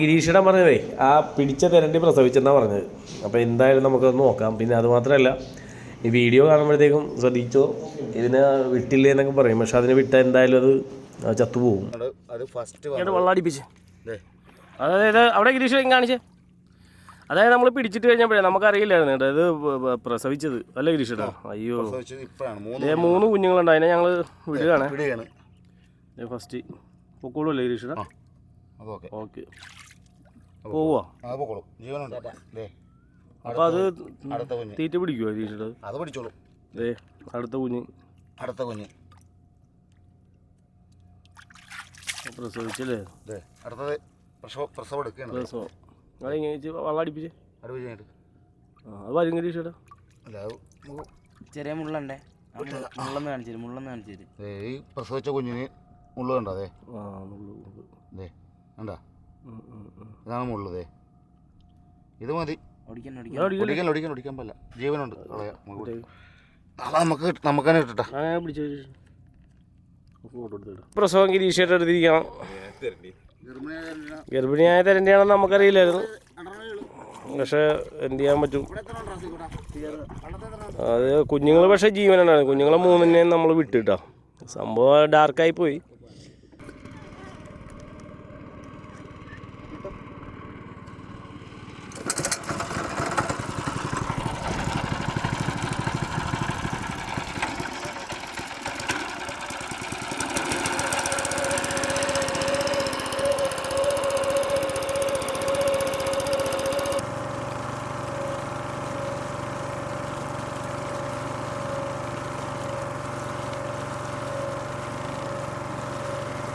ഗിരീഷിടാൻ പറഞ്ഞതേ ആ പിടിച്ച തെരണ്ടി പ്രസവിച്ചെന്നാണ് പറഞ്ഞത്. അപ്പോൾ എന്തായാലും നമുക്കത് നോക്കാം. പിന്നെ അതുമാത്രമല്ല ഈ വീഡിയോ കാണുമ്പോഴത്തേക്കും ശ്രദ്ധിച്ചോ ഇതിനെ വിട്ടില്ലേ എന്നൊക്കെ പറയും. പക്ഷെ അതിനെ വിട്ടാൽ എന്തായാലും അത് ചത്തുപോകും. അത് ഫസ്റ്റ് അതായത് അവിടെ ഗിരീഷ് കാണിച്ചേ. അതായത് നമ്മൾ പിടിച്ചിട്ട് കഴിഞ്ഞപ്പോഴേ നമുക്കറിയില്ലായിരുന്നു കേട്ടോ ഇത് പ്രസവിച്ചത്. അല്ല ഗിരീഷേട്ടാ? അയ്യോ. മൂന്ന് കുഞ്ഞുങ്ങളുണ്ട്. അതിനെ ഞങ്ങൾ വിടുകയാണ്. ഫസ്റ്റ് പൊക്കോളൂ അല്ലേ ഗിരീഷേട്ടാ? ഓക്കെ. പോവാ. അത് പൊക്കോളൂ. ജീവനുണ്ട്. ദേ. അപ്പൊ അത് അടുത്ത കുഞ്ഞ്. തീറ്റ പിടിക്കുവോ തീറ്റ അത് പിടിച്ചോളൂ. ദേ അടുത്ത കുഞ്ഞ്. അടുത്ത കുഞ്ഞ്. പ്രസവിച്ചല്ലേ? ദേ അടുത്തത് പ്രസവ പ്രസവം എടുക്കുകയാണ്. പ്രസവം. അതിങ്ങനെ വെള്ളം അടിപ്പിച്ച്? അത് കഴിഞ്ഞിട്ട്. ആ അത് വരും ഗിരീഷേട്ടാ അല്ല ചെറിയ മുള്ളണ്ടേ? മുള്ളെന്ന് മുള്ള- മുള്ളൊന്ന് കാണിച്ചു മുള്ളെന്ന് കാണിച്ചു ഈ പ്രസവിച്ച കുഞ്ഞിന് മുള്ളു കണ്ടോ അതെ ആ. ദേ കണ്ടാ. ഇതാണ് ദേ ഇത് മതി. ഒടിക്കാൻ ഒടിക്കാൻ ഒടിക്കാൻ പറ്റില്ല ജീവനുണ്ട്. കളയാം. നാളെ നമുക്ക് നമുക്ക് തന്നെ കിട്ടട്ടാ. പ്രസവം ഗിരീഷേട്ട എടുത്തിരിക്കണം. ഗർഭിണിയായ തരണ്ടിയാണെന്ന് നമുക്കറിയില്ലായിരുന്നു. പക്ഷെ എന്ത് ചെയ്യാൻ പറ്റും? അത് കുഞ്ഞുങ്ങൾ പക്ഷെ ജീവനാണ്. കുഞ്ഞുങ്ങളെ മൂന്നിനെയും നമ്മൾ വിട്ടിട്ടാ. സംഭവം ഡാർക്കായി പോയി.